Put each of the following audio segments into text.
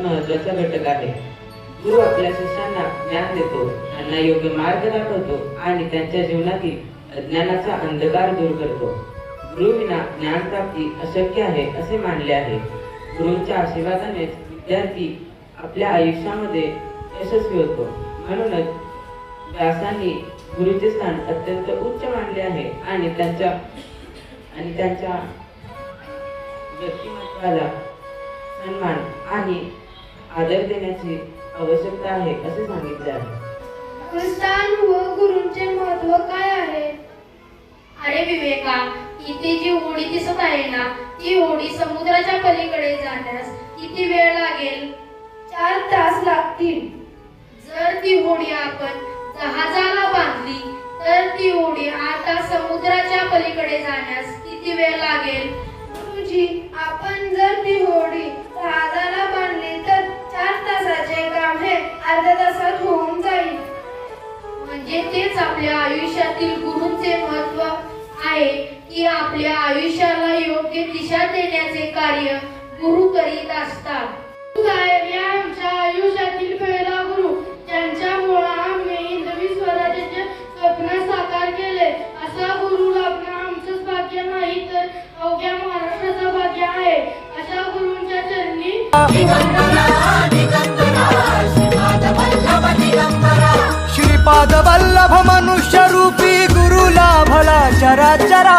महत्त्वाचा घटक आहे. गुरु आपल्या शिष्यांना ज्ञान देतो त्यांना योग्य मार्ग दाखवतो आणि त्यांच्या जीवनातील अज्ञानाचा अंधकार दूर करतो. गुरुविना ज्ञान प्राप्ती अशक्य आहे असे मानले आहे. गुरूंच्या आशीर्वादानेच विद्यार्थी आपल्या आयुष्यामध्ये यशस्वी होतो. म्हणूनच व्यासांनी गुरुचे स्थान अत्यंत उच्च मानले आहे आणि त्यांच्या आणि त्यांच्या व्यक्तिमत्वाला सन्मान आणि आदर देण्याची आवश्यकता आहे असे सांगितले आहे. स्थान व गुरूंचे महत्त्व काय आहे? अरे विवेका इथे जी होडी दिसत आहे ना ती होडी समुद्राच्या पलीकडे जाण्यास किती वेळ लागेल? चार तास लागतील. जर ती होडी आपण जहाजाला बांधली तर ती होडी आता समुद्राच्या पलीकडे जाण्यास किती वेळ लागेल? गुरुजी आपण अर्ध्या तासात होऊन जाईल. म्हणजे तेच आपल्या आयुष्यातील गुरुंचे महत्त्व आहे की आपल्या आयुष्याला योग्य दिशा देण्याचे कार्य गुरु करीत असतात. या आमच्या आयुष्यातील पहिला गुरु ज्यांच्यामुळे आम्ही स्वराज्याचे स्वप्न साकार केले. असा गुरु लाभणं आमचंच भाग्य नाही तर अवघ्या महाराष्ट्राचं भाग्य आहे. अशा गुरुंच्या चरणी चराचरा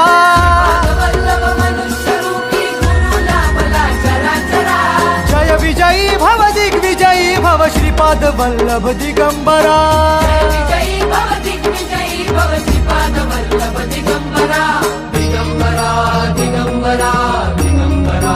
जय विजयी भव दिग्विजयी भव श्रीपाद वल्लभ दिगंबरा.